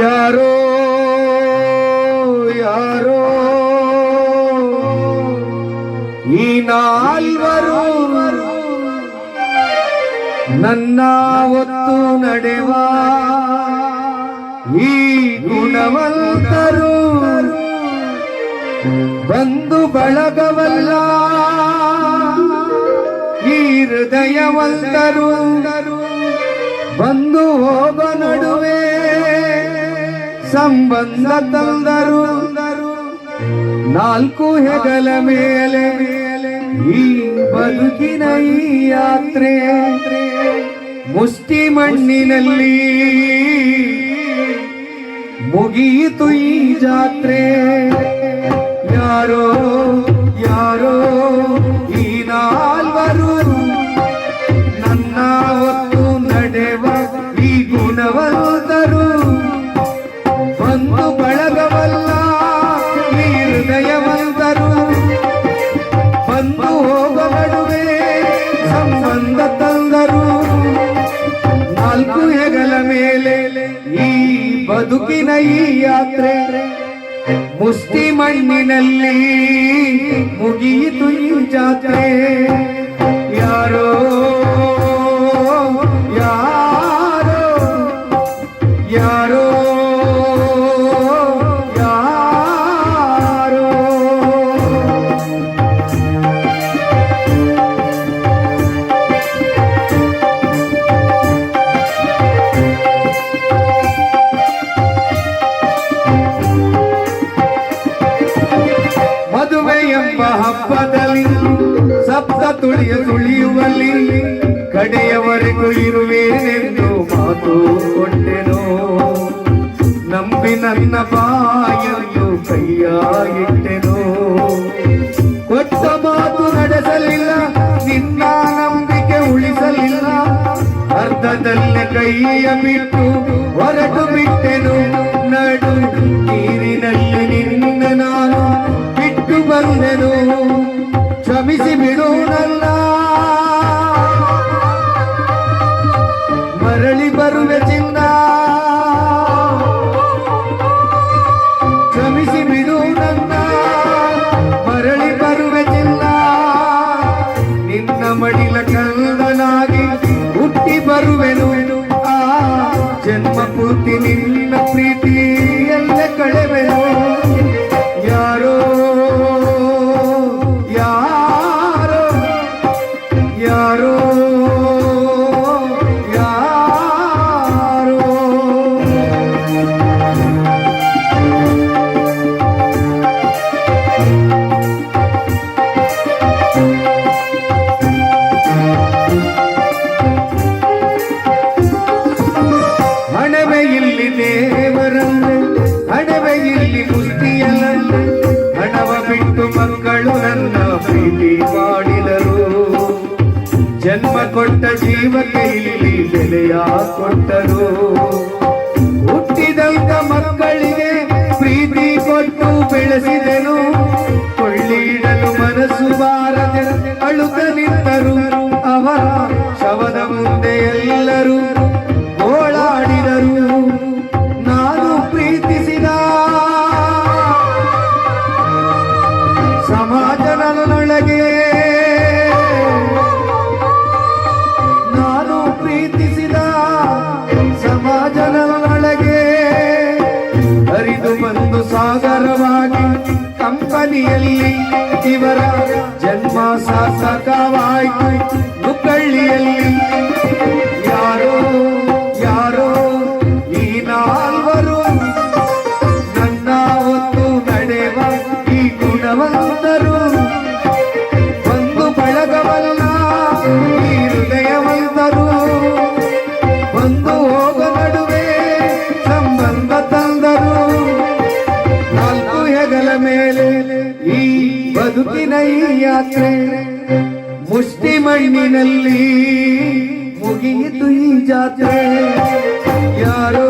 ಯಾರೋ ಯಾರೋ ಈ ನಾಲ್ವರು ನನ್ನ ಒತ್ತು ನಡೆವ ಈ ಗುಣವಂತರು ಬಂದು ಬಳಗವಲ್ಲ. ಹೃದಯವಂತರು ಬಂದು ಹೋಗ ನಡುವೆ ಸಂಬಂಧ ತಂದರು ನಾಲ್ಕು ಹೆಗಲ ಮೇಲೆ ಈ ಬದುಕಿನ ಈ ಯಾತ್ರೆ ಮುಷ್ಟಿ ಮಣ್ಣಿನಲ್ಲಿ ಮುಗಿಯಿತು ಈ ಜಾತ್ರೆ. ಯಾರೋ ಒಂದು ಬಳಗವಲ್ಲ ಈ ಹೃದಯವಂತರು ಬಂದು ಹೋಗ ನಡುವೆ ಸಂಬಂಧ ತಂದರು. ನಾಲ್ಕು ಹೆಗಲ ಮೇಲೆ ಈ ಬದುಕಿನ ಈ ಯಾತ್ರೆ ಮುಷ್ಟಿ ಮಣ್ಣಿನಲ್ಲಿ ಮುಗಿಯಿತು ಈ ಜಾತ್ರೆ. ಯಾರೋ ಯಾರೋ ಯಾರೋ ತುಳಿಯ ತುಳಿಯುವಲ್ಲಿ ಕಡೆಯವರೆಗೂ ಇರುವೇನೆಂದು ಮಾತು ಕೊಟ್ಟೆನು? ನಂಬಿ ನನ್ನ ಬಾಯನ್ನು ಕೈಯ ಇಟ್ಟೆನು ಕೊಟ್ಟ ಮಾತು ನಡೆಸಲಿಲ್ಲ, ನಿನ್ನ ನಂಬಿಕೆ ಉಳಿಸಲಿಲ್ಲ. ಅರ್ಧದಲ್ಲೇ ಕೈಯ ಬಿಟ್ಟು ಹೊರಟು ಬಿಟ್ಟೆನು? ನಡು ಮರಳಿ ಬರುವೆ ಚಿನ್ನ ಜನ್ಮ ಕೊಟ್ಟ ಜೀವಕ್ಕೆ ಇಲ್ಲಿ ಬೆಲೆಯ ಕೊಟ್ಟರು. ಹುಟ್ಟಿದಂತ ಮಕ್ಕಳಿಗೆ ಪ್ರೀತಿ ಕೊಟ್ಟು ಬೆಳೆಸಿದೆನು ಜನ್ಮ ಸಾರ್ಥಕವಾಯಿತು ಮುಕ್ಕಳ್ಳಿಯಲ್ಲಿ ಯಾರೋ ಯಾರೋ? ಈ ನಾಲ್ವರು ನನ್ನ ಹೊತ್ತು ನಡೆವ ಈ ಗುಣವಂತರು. ಯಾತ್ರೆ ಮುಷ್ಟಿ ಮಣ್ಣಿನಲ್ಲಿ ಮುಗಿಯಿತು ಈ ಜಾತ್ರೆ. ಯಾರೋ